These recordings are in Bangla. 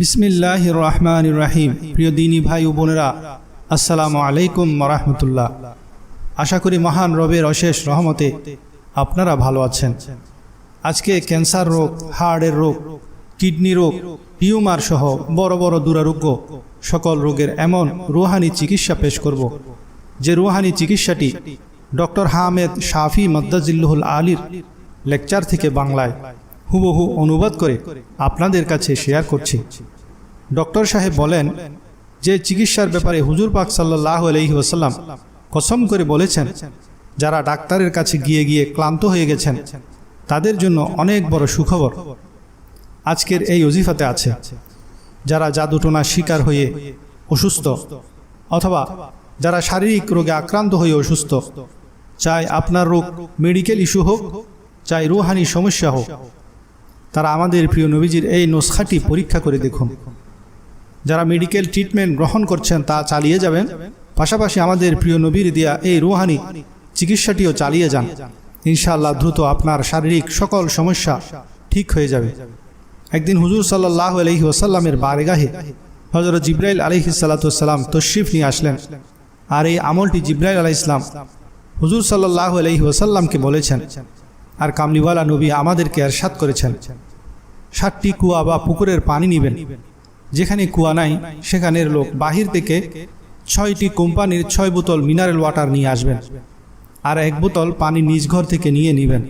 বিসমিল্লাহ রহমান রাহিম। প্রিয় দিনী ভাই ও বোনেরা, আসসালামু আলাইকুম রহমতুল্লাহ। আশা করি মহান রবের অশেষ রহমতে আপনারা ভালো আছেন। আজকে ক্যান্সার রোগ, হার্টের রোগ, কিডনি রোগ, টিউমার সহ বড় বড় দুরারোগ্য সকল রোগের এমন রুহানি চিকিৎসা পেশ করব। যে রুহানি চিকিৎসাটি ডক্টর হামেদ শাফি মদ্দাজিল্লুহুল আলীর লেকচার থেকে বাংলায় হুবহু অনুবাদ করে আপনাদের কাছে শেয়ার করছি। ডক্টর সাহেব বলেন যে চিকিৎসার ব্যাপারে হুজুর পাক সাল্লাহ আলহি ওসাল্লাম কসম করে বলেছেন, যারা ডাক্তারের কাছে গিয়ে গিয়ে ক্লান্ত হয়ে গেছেন, তাদের জন্য অনেক বড় সুখবর আজকের এই অজিফাতে আছে। যারা জাদুটোনার শিকার হয়ে অসুস্থ অথবা যারা শারীরিক রোগে আক্রান্ত হয়ে অসুস্থ, চাই আপনার রোগ মেডিকেল ইস্যু হোক, চাই রুহানি সমস্যা হোক তারা আমাদের প্রিয় নবীজির এই নুসখাটি পরীক্ষা করে দেখুন। যারা মেডিকেল ট্রিটমেন্ট গ্রহণ করছেন, তা চালিয়ে যাবেন। পাশাপাশি আমাদের প্রিয় নবীর দিয়া এই রুহানি চিকিৎসাটিও চালিয়ে যান। ইনশাআল্লাহ দ্রুত আপনার শারীরিক সকল সমস্যা ঠিক হয়ে যাবে। একদিন হুজুর সাল্লাহ আলহি ওসাল্লামের বারেগাহে হজরত জিব্রাইল আলহি সাল্লাতাম তশরিফ নিয়ে আসলেন। আর এই আমলটি জিব্রাইল আলাহ ইসলাম হুজুর সাল্লাহ আলহি ওসাল্লামকে বলেছেন। আর কামলিওয়ালা নবী আমাদেরকে আর সাত করেছেন। সাতটি কুয়া বা পুকুরের পানি নিবেন। যেখানে কুয়া নাই, সেখানের লোক বাহির থেকে ছয়টি কোম্পানির ছয় বোতল মিনারেল ওয়াটার নিয়ে আসবেন আর এক বোতল পানি নিজ ঘর থেকে নিয়ে নেবেন।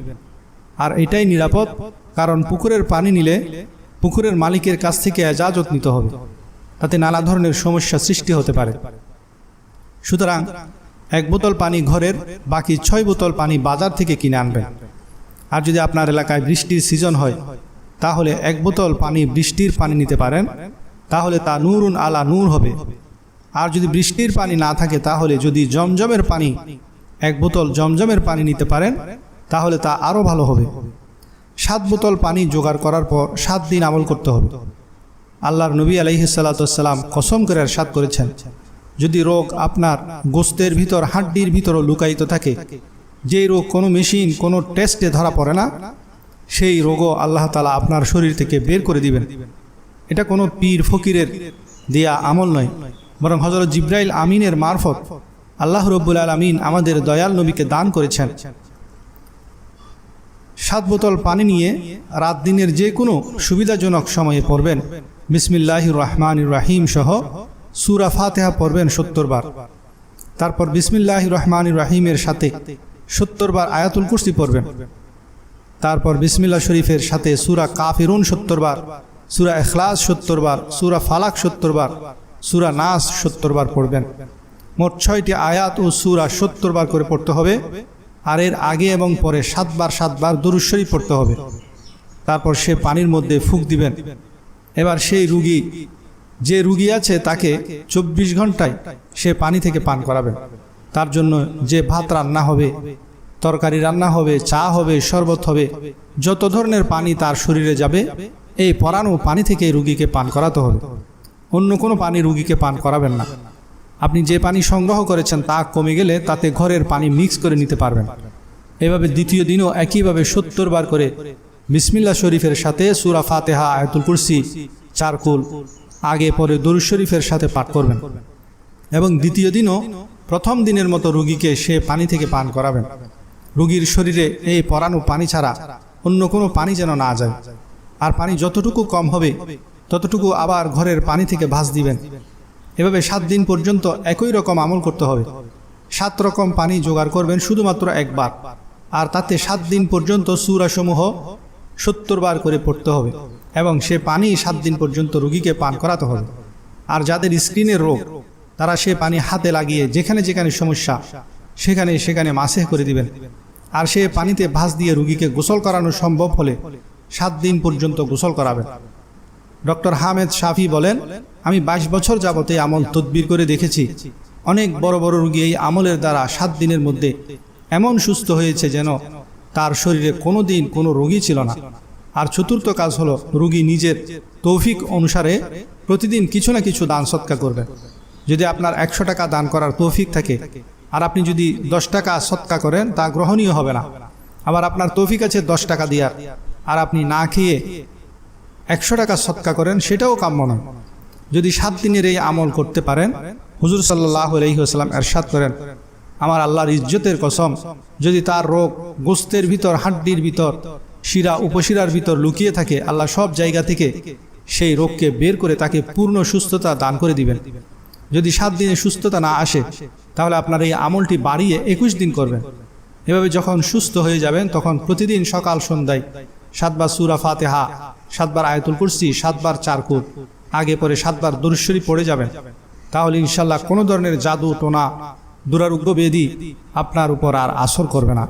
আর এটাই নিরাপদ, কারণ পুকুরের পানি নিলে পুকুরের মালিকের কাছ থেকে এজাজত নিতে হবে। তাতে নানা ধরনের সমস্যা সৃষ্টি হতে পারে। সুতরাং এক বোতল পানি ঘরের, বাকি ছয় বোতল পানি বাজার থেকে কিনে আনবেন। আর যদি আপনার এলাকায় বৃষ্টির সিজন হয়, তাহলে এক বোতল পানি বৃষ্টির পানি নিতে পারেন, তাহলে তা নূরুন আলা নূর হবে। আর যদি বৃষ্টির পানি না থাকে, তাহলে যদি জমজমের পানি, এক বোতল জমজমের পানি নিতে পারেন, তাহলে তা আরও ভালো হবে। সাত বোতল পানি জোগাড় করার পর সাত দিন আমল করতে হবে। আল্লাহর নবী আলহিসাল্লাম কসম করে আর সাত করেছেন, যদি রোগ আপনার গোস্তের ভিতর, হাড্ডির ভিতরও লুকায়িত থাকে যেই রোগ কোনো মেশিন, কোনো টেস্টে ধরা পড়ে না, সেই রোগও আল্লাহ তালা আপনার শরীর থেকে বের করে দিবেন। এটা কোনো পীর ফকিরের দেয়া আমল নয়, বরং হজরত জিব্রাইল আমিনের মারফত আল্লাহ রব্বুল আলমিন আমাদের দয়াল নবীকে দান করেছেন। সাত বোতল পানি নিয়ে রাত দিনের যে কোনো সুবিধাজনক সময়ে পড়বেন। বিসমিল্লাহ রহমান রাহিম সহ সুরা ফাতেহা পড়বেন সত্তর বার। তারপর বিসমিল্লাহ রহমান রাহিমের সাথে সত্তর বার আয়াতুল কুর্সি পড়বেন। তারপর বিসমিল্লা শরীফের সাথে সুরা কাফিরুন সত্তর বার, সুরা এখলাস সত্তর বার, সুরা ফালাক সত্তর বার, সুরা নাস সত্তর বার পড়বেন। মোট ছয়টি আয়াত ও সুরা সত্তর বার করে পড়তে হবে। আর এর আগে এবং পরে সাতবার সাতবার দুরুশ্বরী পড়তে হবে। তারপর সে পানির মধ্যে ফুক দিবেন। এবার সেই রুগী, যে রুগী আছে তাকে চব্বিশ ঘন্টায় সে পানি থেকে পান করাবেন। তার জন্য যে ভাত রান্না হবে, তরকারি রান্না হবে, চা হবে, শরবত হবে, যত ধরনের পানি তার শরীরে যাবে, এই পরানো পানি থেকে রুগীকে পান করাতে হবে। অন্য কোনো পানি রুগীকে পান করাবেন না। আপনি যে পানি সংগ্রহ করেছেন তা কমে গেলে তাতে ঘরের পানি মিক্স করে নিতে পারবেন। এভাবে দ্বিতীয় দিনও একইভাবে সত্তর বার করে বিসমিল্লা শরীফের সাথে সুরা ফাতেহা, আয়তুল কুরসি, চারকুল, আগে পরে দরুদ শরীফের সাথে পাঠ করবেন। এবং দ্বিতীয় দিনও প্রথম দিনের মতো রুগীকে সে পানি থেকে পান করাবেন। রুগীর শরীরে এই পরানো পানি ছাড়া অন্য কোনো পানি যেন না যায়। আর পানি যতটুকু কম হবে, ততটুকু আবার ঘরের পানি থেকে ভাস দিবেন। এভাবে সাত দিন পর্যন্ত একই রকম আমল করতে হবে। সাত রকম পানি জোগাড় করবেন শুধুমাত্র একবার। আর তাতে সাত দিন পর্যন্ত সুরাসমূহ সত্তর বার করে পড়তে হবে এবং সে পানি সাত দিন পর্যন্ত রুগীকে পান করাতে হবে। আর যাদের স্ক্রিনের রোগ তারা সে পানি হাতে লাগিয়ে যেখানে যেখানে সমস্যা, সেখানে সেখানে মাসে করে দিবেন। আর সে পানিতে ভাস দিয়ে রুগীকে গোসল করানো সম্ভব হলে সাত দিন পর্যন্ত গোসল করাবেন। ডক্টর হামেদ শাফি বলেন, আমি বাইশ বছর যাবত এই আমল তদবির করে দেখেছি। অনেক বড় বড় রুগী এই আমলের দ্বারা সাত দিনের মধ্যে এমন সুস্থ হয়েছে যেন তার শরীরে কোনো দিন কোনো রোগী ছিল না। আর চতুর্থ কাজ হলো রুগী নিজের তৌফিক অনুসারে প্রতিদিন কিছু না কিছু দান সৎকা করবেন। যদি আপনার একশো টাকা দান করার তৌফিক থাকে, আর আপনি যদি দশ টাকা সৎকা করেন, তা গ্রহণীয় হবে না। আবার আপনার তৌফিক আছে দশ টাকা দেওয়ার, আর আপনি না খেয়ে একশো টাকা সৎকা করেন, সেটাও কাম্য নয়। যদি সাত দিনের এই আমল করতে পারেন, হুজুর সাল্লাহ আলহিহাস্লাম এরশাদ করেন, আমার আল্লাহর ইজ্জতের কসম, যদি তার রোগ গোস্তের ভিতর, হাড্ডির ভিতর, শিরা উপশিরার ভিতর লুকিয়ে থাকে, আল্লাহ সব জায়গা থেকে সেই রোগকে বের করে তাকে পূর্ণ সুস্থতা দান করে দিবেন। যদি সাত দিনে সুস্থতা না আসে, তাহলে আপনার এই আমলটি বাড়িয়ে একুশ দিন করবেন। এভাবে যখন সুস্থ হয়ে যাবেন, তখন প্রতিদিন সকাল সন্ধ্যায় সাতবার সুরা ফাতেহা, সাতবার আয়তুল কুরসি, সাতবার চারকুট আগে পরে সাতবার দুরুশ্বরী পড়ে যাবেন। তাহলে ইনশাল্লাহ কোনো ধরনের জাদু, টোনা, দুরারোগ্য বেদি আপনার উপর আর আসর করবে না।